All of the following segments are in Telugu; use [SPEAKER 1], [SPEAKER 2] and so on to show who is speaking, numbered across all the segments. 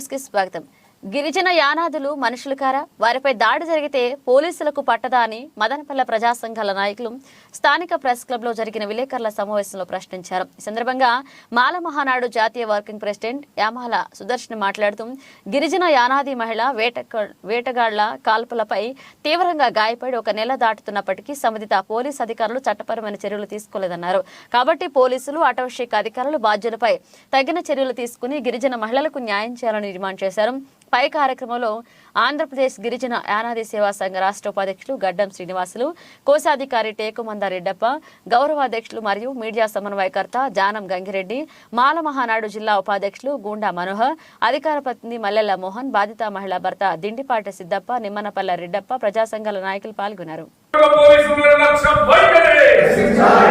[SPEAKER 1] న్యూస్కి స్వాగతం గిరిజన యానాదులు మనుషులు కారా? వారిపై దాడి జరిగితే పోలీసులకు పట్టదా అని మదనపల్లె ప్రజా సంఘాల నాయకులు స్థానిక ప్రెస్ క్లబ్లో జరిగిన విలేకరుల సమావేశంలో ప్రశ్నించారు. ఈ సందర్భంగా మాల మహానాడు జాతీయ వర్కింగ్ ప్రెసిడెంట్ యామాల సుదర్శన్ మాట్లాడుతూ గిరిజన యానాది మహిళ వేట వేటగాళ్ళ కాల్పులపై తీవ్రంగా గాయపడి ఒక నెల దాటుతున్నప్పటికీ సంబంధిత పోలీస్ అధికారులు చట్టపరమైన చర్యలు తీసుకోలేదన్నారు. కాబట్టి పోలీసులు అటవశాఖ అధికారులు బాధ్యులపై తగిన చర్యలు తీసుకుని గిరిజన మహిళలకు న్యాయం చేయాలని డిమాండ్ చేశారు. పై కార్యక్రమంలో ఆంధ్రప్రదేశ్ గిరిజన యానాది సేవా సంఘ రాష్ట్ర ఉపాధ్యక్షులు గడ్డం శ్రీనివాసులు కోశాధికారి టేకుమంద రెడ్డప్ప గౌరవాధ్యక్షులు మరియు మీడియా సమన్వయకర్త జానం గంగిరెడ్డి మాల మహానాడు జిల్లా ఉపాధ్యక్షులు గూండా మనోహర్ అధికార ప్రతినిధి మల్లెల మోహన్ బాధిత మహిళా భర్త దిండిపాటి సిద్దప్ప నిమ్మనపల్ల రెడ్డప్ప ప్రజా సంఘాల నాయకులు పాల్గొన్నారు.
[SPEAKER 2] పోలీసుల నిర్లక్ష్య వైఖరి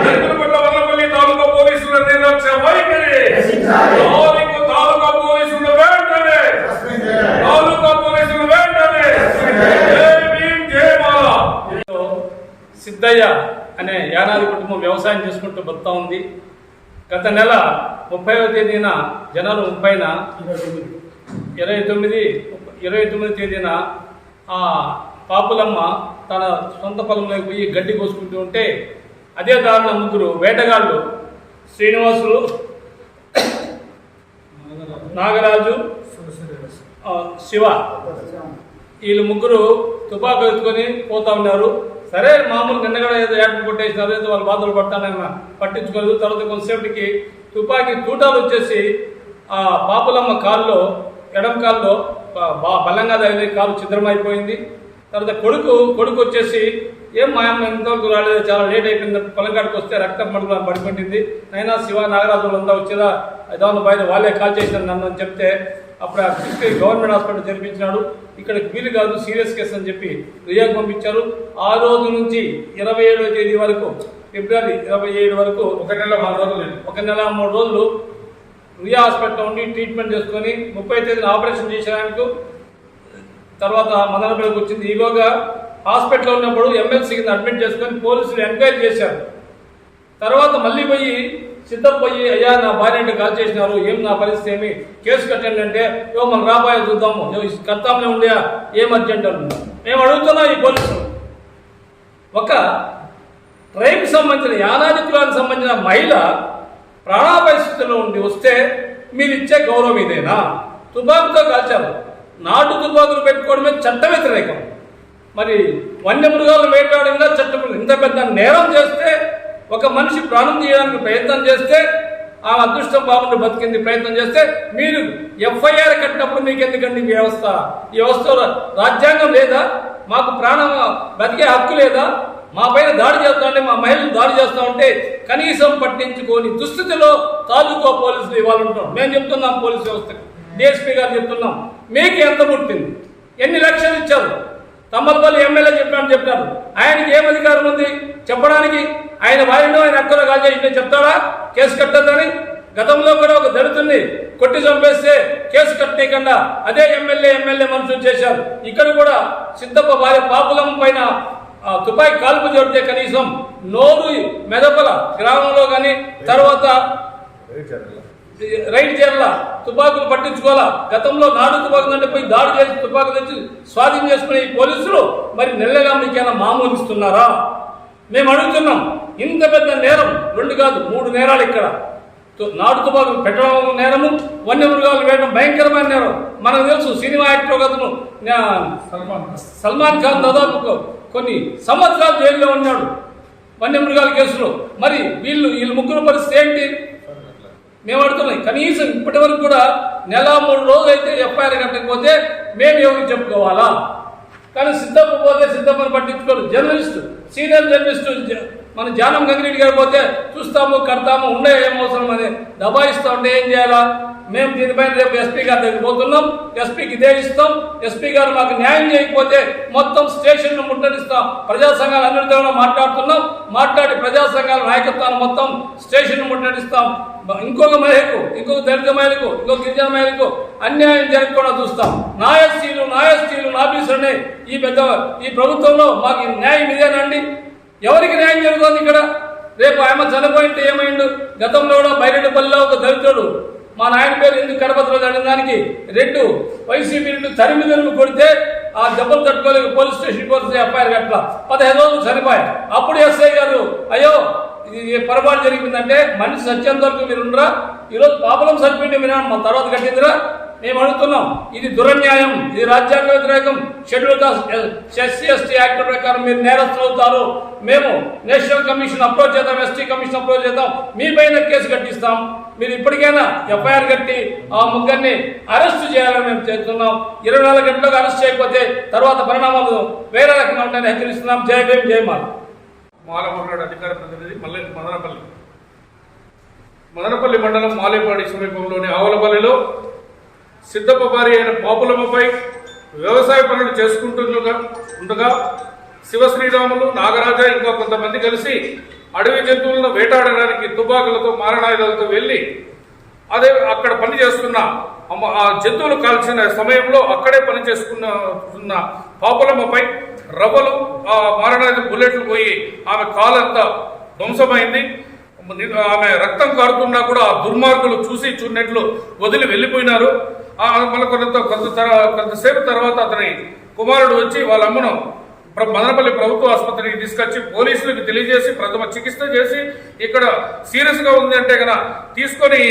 [SPEAKER 2] నెల్లూరుపట్ల వల్లపల్లి తాలూకా పోలీసుల నిర్లక్ష్య వైఖరి తాలూకు తాలూకా పోలీసుల వెంటనే తాలూకా పోలీసుల వెంటనే జై భీమ్, జై మాల. సిద్ధయ్య అనే యానాది కుటుంబం వ్యవసాయం చేసుకుంటూ బతుకుతా ఉంది. గత నెల ముప్పైవ తేదీన జనవరి ముప్పైన ఇరవై తొమ్మిది ఇరవై తొమ్మిది తేదీన ఆ పాపులమ్మ తన సొంత పొలంలోకి పోయి గడ్డి కోసుకుంటూ ఉంటే అదే దారుణ ముగ్గురు వేటగాళ్ళు శ్రీనివాసులు నాగరాజు శివ వీళ్ళు ముగ్గురు తుపాకు ఎత్తుకొని పోతా ఉన్నారు. సరే మామూలు నిన్నగా ఏదో యాడ్ కొట్టేసినారు ఏదో వాళ్ళు బాధలు పడతానని పట్టించుకోలేదు. తర్వాత కొంతసేపటికి తుపాకీ తూటాలు వచ్చేసి ఆ పాపులమ్మ కాల్లో ఎడం కాల్లో బా- బలంగా తగిలి కాలు ఛిద్రమైపోయింది. తర్వాత కొడుకు కొడుకు వచ్చేసి ఏం మా అమ్మ ఎంతవరకు రాలేదు చాలా లేట్ అయిపోయింది పొలంకాడికి వస్తే రక్తం మడుగులా పడిపోయింది నైనా శివ నాగరాజులు అంతా వచ్చేదా ఏదైనా బయట వాళ్ళే కాల్ చేసిన నన్ను అని చెప్తే అప్పుడు ఆ తీసుకెళ్ళి గవర్నమెంట్ హాస్పిటల్ జరిపించినాడు. ఇక్కడ వీలు కాదు సీరియస్ కేసు అని చెప్పి రియాకు పంపించారు. ఆ రోజు నుంచి ఇరవై ఏడవ తేదీ వరకు ఫిబ్రవరి ఇరవై ఏడు వరకు ఒక నెల మూడు రోజులు ఒక నెల మూడు రోజులు రియా హాస్పిటల్లో ఉండి ట్రీట్మెంట్ చేసుకొని ముప్పై తేదీన ఆపరేషన్ చేసేదానికి తర్వాత మదనపల్లికి వచ్చింది. ఈలోగా హాస్పిటల్లో ఉన్నప్పుడు ఎమ్మెల్సీ కింద అడ్మిట్ చేసుకొని పోలీసులు ఎంక్వైరీ చేశారు. తర్వాత మళ్ళీ పోయి సిద్ధం పోయి అయ్యా నా భార్య అంటే కాల్ చేసినారు ఏం నా పరిస్థితి ఏమి? కేసు కట్టండి అంటే యో మనం రాబోయే చూద్దాము. యో ఈ ఉండే ఏం అర్జెంట్ అంటున్నా? మేము అడుగుతున్నాం ఈ పోలీసులు. ఒక ట్రైబ్ సంబంధించిన యానాది కులానికి సంబంధించిన మహిళ ప్రాణాపాయ స్థితిలో ఉండి వస్తే మీరు ఇచ్చే గౌరవం ఇదేనా? తుపాకుతో కాల్చారు. నాటు తుపాకులు పెట్టుకోవడమే చట్ట వ్యతిరేకం. మరి వన్యమృగాలు వేటాడినా చట్టం ఇంత పెద్ద నేరం చేస్తే ఒక మనిషి ప్రాణం తీయడానికి ప్రయత్నం చేస్తే ఆ అదృష్టం బాగుండి బతికింది ప్రయత్నం చేస్తే మీరు ఎఫ్ఐఆర్ కట్టినప్పుడు మీకు ఎందుకండి ఈ వ్యవస్థ? ఈ వ్యవస్థలో రాజ్యాంగం లేదా? మాకు ప్రాణం బతికే హక్కు లేదా? మా పైన దాడి చేస్తా ఉంటే మా మహిళలు దాడి చేస్తా ఉంటే కనీసం పట్టించుకొని దుస్థితిలో తాలూకా పోలీసులు ఇవ్వాలంటాం మేము చెప్తున్నాం పోలీస్ వ్యవస్థకు. డిఎస్పీ గారు చెప్తున్నాం. మీకు ఎంత పుట్టింది? ఎన్ని లక్షలు ఇచ్చారు? తమ్మలపల్లి ఎమ్మెల్యే చెప్పాను చెప్పారు ఆయనకి ఏం అధికారం ఉంది చెప్పడానికి? ఆయన వారిలో ఆయన అక్కలో చేసి చెప్తాడా? కేసు కట్టద్దని? గతంలో కూడా ఒక దళితుల్ని కొట్టి చంపేస్తే కేసు కట్టేయకుండా అదే ఎమ్మెల్యే ఎమ్మెల్యే మనుషులు చేశారు. ఇక్కడ కూడా సిద్ధప్ప భార్య పాపులం పైన తుపాయి కాల్పు జరిగితే కనీసం నోరు మెదపల గ్రామంలో కానీ తర్వాత రైడ్ చేయాల? తుపాకులు పట్టించుకోవాలా? గతంలో నాడు తుపాకులు అంటే పోయి దాడి చేసి తుపాకులు తెచ్చి స్వాధీనం చేసుకునే ఈ పోలీసులు మరి నెల్లగా మీకైనా మామూలు ఇస్తున్నారా మేము అడుగుతున్నాం ఇంత పెద్ద నేరం రెండు కాదు మూడు నేరాలు ఇక్కడ. నాటు తుపాకులు పెట్టడం నేరము వన్యమృగాలు వేయడం భయంకరమైన నేరం. మనకు తెలుసు సినిమా యాక్టర్ ఒక అతను నా- సల్మాన్ ఖాన్. దాదాపు కొన్ని సంవత్సరాలు జైల్లో ఉన్నాడు వన్యమృగాల కేసులో. మరి వీళ్ళు వీళ్ళ ముగ్గురు పరిస్థితి ఏంటి? మేము అడుగుతున్నాం కనీసం ఇప్పటి వరకు కూడా నెల మూడు రోజులు అయితే ఎఫ్ఐఆర్ కట్టకపోతే మేము ఎవరికి చెప్పుకోవాలా? కానీ సిద్ధప్ప పోతే సిద్ధప్పని పట్టించుకోరు. జర్నలిస్ట్ సీనియర్ జర్నలిస్ట్ మన జానం గంగిరెడ్డి గారు పోతే చూస్తాము కడతాము ఉండే ఏం అవసరం అని దబాయిస్తా ఉంటే ఏం చేయాలా? మేము దీనిపైన రేపు ఎస్పీ గారి దగ్గర పోతున్నాం. ఎస్పీకి ఇదే ఇస్తాం. ఎస్పీ గారు మాకు న్యాయం చేయకపోతే మొత్తం స్టేషన్ను ముట్టడిస్తాం. ప్రజా సంఘాలు అందరితో మాట్లాడుతున్నాం. మాట్లాడి ప్రజా సంఘాల నాయకత్వాన్ని మొత్తం స్టేషన్ ముట్టడిస్తాం. ఇంకొక మహిళకు ఇంకొక దళిత మహిళకు ఇంకొక గిరిజన మహిళకు అన్యాయం జరగకుండా చూస్తాం. నా ఎస్సీలు నా ఎస్టీలు నా ఈ పెద్ద ఈ ప్రభుత్వంలో మాకు న్యాయం ఇదేనండి. ఎవరికి న్యాయం జరుగుతుంది ఇక్కడ? రేపు ఆమె చనిపోయింటే ఏమైండు? గతంలో కూడా బైరెడ్డిపల్లిలో ఒక దళితుడు మా నాయన పేరు ఎందుకు కడపతిలో అడిగిన దానికి రెండు వైసీపీ నుండి తరిమి తరిమి కొడితే ఆ దెబ్బలు తట్టుకోలేక పోలీస్ స్టేషన్ పోతే ఎఫ్ఐఆర్ కట్ల పదిహేను రోజులు చనిపోయాయి అప్పుడు ఎస్ఐ గారు అయ్యో ఇది ఏ పొరపాటు జరిగిందంటే మనిషి సత్యంత వరకు మీరు ఈరోజు పాపలం సరిపోయింది మీరు మా తర్వాత కట్టిందిరా? మేము అడుగుతున్నాం ఇది దురన్యాయం ఇది రాజ్యాంగ వ్యతిరేకం. Schedule caste SC ST act ప్రకారం మీరు నేరస్తులు అవుతారు. మేము నేషనల్ కమిషన్ అప్రోచ్ చేద్దాం ఎస్టీ కమిషన్ అప్రోచ్ చేద్దాం. మీ పైన కేసు కట్టిస్తాం. మీరు ఇప్పటికైనా ఎఫ్ఐఆర్ కట్టి ఆ ముగ్గురిని అరెస్ట్ చేయాలని మేము చేస్తున్నాం. ఇరవై నాలుగు గంటలకు అరెస్ట్ చేయకపోతే తర్వాత పరిణామాలు వేరే రకంగా ఉంటాయని హెచ్చరిస్తున్నాం. జయ భీమ్ జై మాల.
[SPEAKER 3] మాలమర్నాడు అధికార ప్రతినిధి మల్లె మదనపల్లి. మదనపల్లి మండలం మాలేపాడి సమీపంలోని ఆవులపల్లిలో సిద్ధప్ప భార్య అయిన పాపులమ్మపై వ్యవసాయ పనులు చేసుకుంటుండగా ఉండగా శివ శ్రీరాములు నాగరాజ ఇంకా కొంతమంది కలిసి అడవి జంతువులను వేటాడడానికి తుపాకులతో మారణాయుధాలతో వెళ్ళి అదే అక్కడ పని చేస్తున్న ఆ జంతువులు కాల్చిన సమయంలో అక్కడే పని చేసుకున్న ఉన్న పాపులమ్మపై రవ్వలు ఆ మారణాయుధ బుల్లెట్లు పోయి ఆమె కాలంతా ధ్వంసమైంది. ఆమె రక్తం కారుతున్నా కూడా ఆ దుర్మార్గులు చూసి చూడనట్లు వదిలి వెళ్ళిపోయినారు. మళ్ళీ కొంత కొంత తర- కొంతసేపు తర్వాత అతని కుమారుడు వచ్చి వాళ్ళ అమ్మను మదనపల్లి ప్రభుత్వ ఆసుపత్రికి తీసుకొచ్చి పోలీసులకు తెలియజేసి ప్రథమ చికిత్స చేసి ఇక్కడ సీరియస్గా ఉంది అంటే కనుక తీసుకొని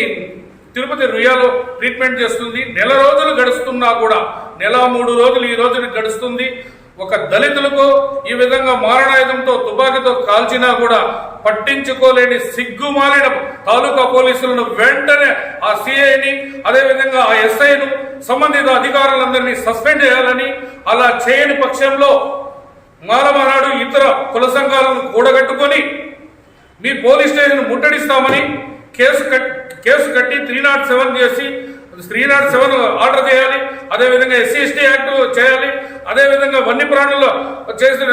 [SPEAKER 3] తిరుపతి రుయాలో ట్రీట్మెంట్ చేస్తుంది. నెల రోజులు గడుస్తున్నా కూడా నెల మూడు రోజులు ఈ రోజుకి గడుస్తుంది. ఒక దళితులకు ఈ విధంగా మారణాయుధంతో తుపాకీతో కాల్చినా కూడా పట్టించుకోలేని సిగ్గుమాలిన తాలూకా పోలీసులను వెంటనే ఆ సిఐని అదేవిధంగా ఆ ఎస్ఐను సంబంధిత అధికారులందరినీ సస్పెండ్ చేయాలని అలా చేయని పక్షంలో మాలమనాడు ఇతర కుల సంఘాలను కూడగట్టుకొని మీ పోలీస్ స్టేషన్ ముట్టడిస్తామని కేసు కేసు కట్టి త్రీ నాట్ సెవెన్ చేసి త్రీ నాట్ సెవెన్ ఆర్డర్ చేయాలి. అదేవిధంగా ఎస్సీ ఎస్టీ యాక్ట్ చేయాలి. అదేవిధంగా వన్య ప్రాణుల్లో చేసిన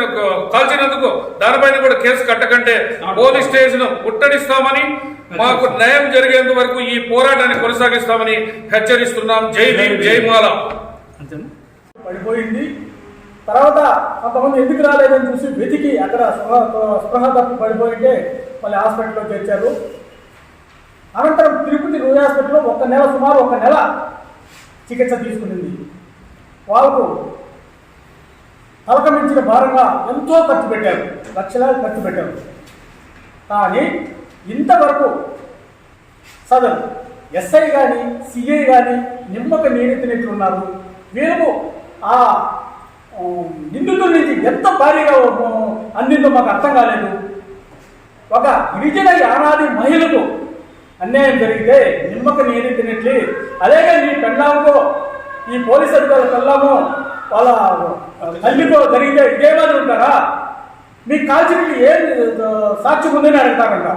[SPEAKER 3] కాల్చినందుకు దానిపైన కూడా కేసు కట్టకంటే పోలీస్ స్టేషన్ ముట్టడిస్తామని మాకు న్యాయం జరిగేంత వరకు ఈ పోరాటాన్ని కొనసాగిస్తామని హెచ్చరిస్తున్నాం. జై భీమ్ జై మాల.
[SPEAKER 4] పడిపోయింది. తర్వాత కొంతమంది ఎందుకు రాలేదని చూసి వెతికి అక్కడ స్పృహ తప్పి పడిపోయింటే మళ్ళీ హాస్పిటల్లో చేర్చారు. అనంతరం తిరుపతి రూరల్ హాస్పిటల్లో ఒక నెల సుమారు ఒక నెల చికిత్స తీసుకునింది. వాళ్ళకు తలకమించిన భారంగా ఎంతో ఖర్చు పెట్టారు. లక్షలాది ఖర్చు పెట్టారు. కానీ ఇంతవరకు సదరు ఎస్ఐ కానీ సిఐ కానీ నిమ్మక నీరెత్తినట్లున్నారు. వీళ్ళకు ఆ నిందితుల నుంచి ఎంత భారీగా అందిందో మాకు అర్థం కాలేదు. ఒక గిరిజన యానాది మహిళకు అన్యాయం జరిగితే నిమ్మక నీరెత్తినట్లు. అలాగే ఈ పెళ్ళాముకో ఈ పోలీస్ అధికారుల పెళ్ళాము వాళ్ళ తల్లితో జరిగితే ఇదే మాదిరి ఉంటారా? మీకు కాల్చినట్లు ఏ సాక్ష్యం ఉందని అడుగుతారంట.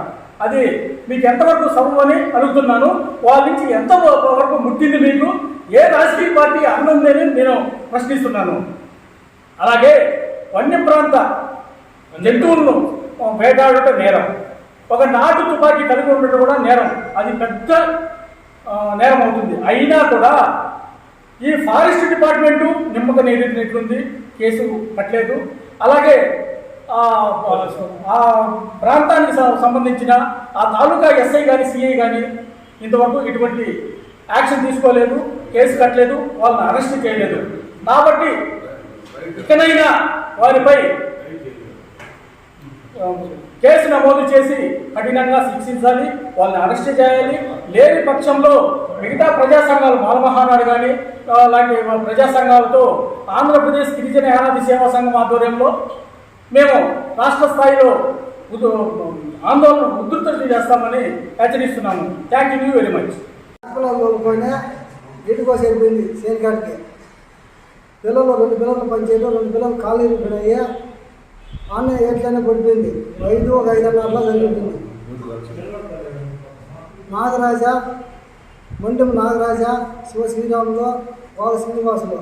[SPEAKER 4] అది మీకు ఎంతవరకు సమమని అని అడుగుతున్నాను. వాళ్ళ నుంచి ఎంత వరకు ముట్టింది మీకు? ఏ రాజకీయ పార్టీ అన్నుందని నేను ప్రశ్నిస్తున్నాను. అలాగే వన్యప్రాంత జంతువులను వేటాడటం నేరం. ఒక నాటు తుపాకీ కలిగి ఉండటం కూడా నేరం. అది పెద్ద నేరం అవుతుంది. అయినా కూడా ఈ ఫారెస్ట్ డిపార్ట్మెంటు నిమ్మక నీరెత్తినట్లుంది కేసు కట్టలేదు అలాగే ఆ ఆ ప్రాంతానికి సంబంధించిన ఆ తాలూకా ఎస్ఐ కానీ సిఐ కానీ ఇంతవరకు ఇటువంటి యాక్షన్ తీసుకోలేదు కేసు కట్టలేదు వాళ్ళని అరెస్ట్ చేయలేదు. కాబట్టి ఇకనైనా వారిపై కేసు నమోదు చేసి కఠినంగా శిక్షించాలి వాళ్ళని అరెస్ట్ చేయాలి. లేని పక్షంలో మిగతా ప్రజా సంఘాలు మాలమహానాడు కానీ లాంటి ప్రజా సంఘాలతో ఆంధ్రప్రదేశ్ గిరిజన యానాది సేవా సంఘం ఆధ్వర్యంలో మేము రాష్ట్ర స్థాయిలో ఆందోళన ఉధృతం చేస్తామని హెచ్చరిస్తున్నాము. థ్యాంక్ యూ వెరీ మచ్
[SPEAKER 5] పొలంలో పోయినా సేనికాడికి పిల్లలు రెండు పిల్లలు పనిచేయడం రెండు పిల్లలు కాలేజీ పెడయ్యా ఆమె ఏట్లనే పడిపోయింది ఐదు ఒక ఐదున్నరలో జరుగుతుంది నాగరాజ మండెం నాగరాజ శివ శ్రీరాములు వాళ్ళ శ్రీనివాసులు.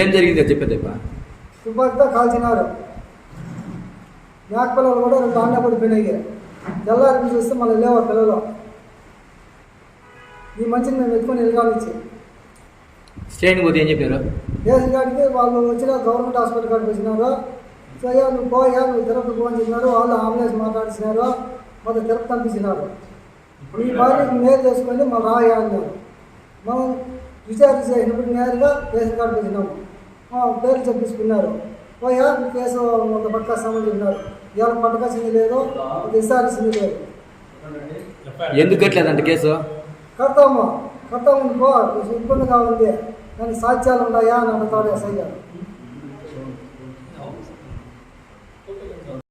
[SPEAKER 6] ఏం జరిగిందో చెప్పేదప్పా
[SPEAKER 5] తుపాకీతో కాల్చినారు. మేక పిల్లలు కూడా రెండు ఆన్న పడిపోయినాయి. తెల్లారి చూస్తే మళ్ళీ లేవు పిల్లలు? ఈ మంచిని మేము ఎత్తుకొని వెళ్ళాలిచ్చి
[SPEAKER 6] స్టేషన్ పోతే ఏం చెప్పారు?
[SPEAKER 5] దేశం కాడికి వాళ్ళు వచ్చిన గవర్నమెంట్ హాస్పిటల్ కాడికి వచ్చినారు సో అయ్యా నువ్వు పోయా నువ్వు తిరుపతి పో అని చెప్పినారు. వాళ్ళు అంబులెన్స్ మాట్లాడిస్తున్నారు మొదటి తిరుపతి పంపించినారు. ఈ భార్యకి మేలు చేసుకొని మనం రాయా అన్నారు. మనం విచారణ చేసినప్పుడు నేరుగా రేషన్ కార్డు పెట్టినాము ఆ, పేర్లు చెప్పించుకున్నారు. పోయా కేసు ఒక పక్క సంబంధం ఉన్నారు ఇవాళ పట్టుకొచ్చింది లేదు విచారించింది లేదు.
[SPEAKER 6] ఎందుకు కట్టలేదంట కేసు?
[SPEAKER 5] కడతాము? కడతాము ఇబ్బందిగా ఉంది. దానికి సాధ్యాలు ఉన్నాయా అని అడుగుతాడు ఎస్ఐ గారు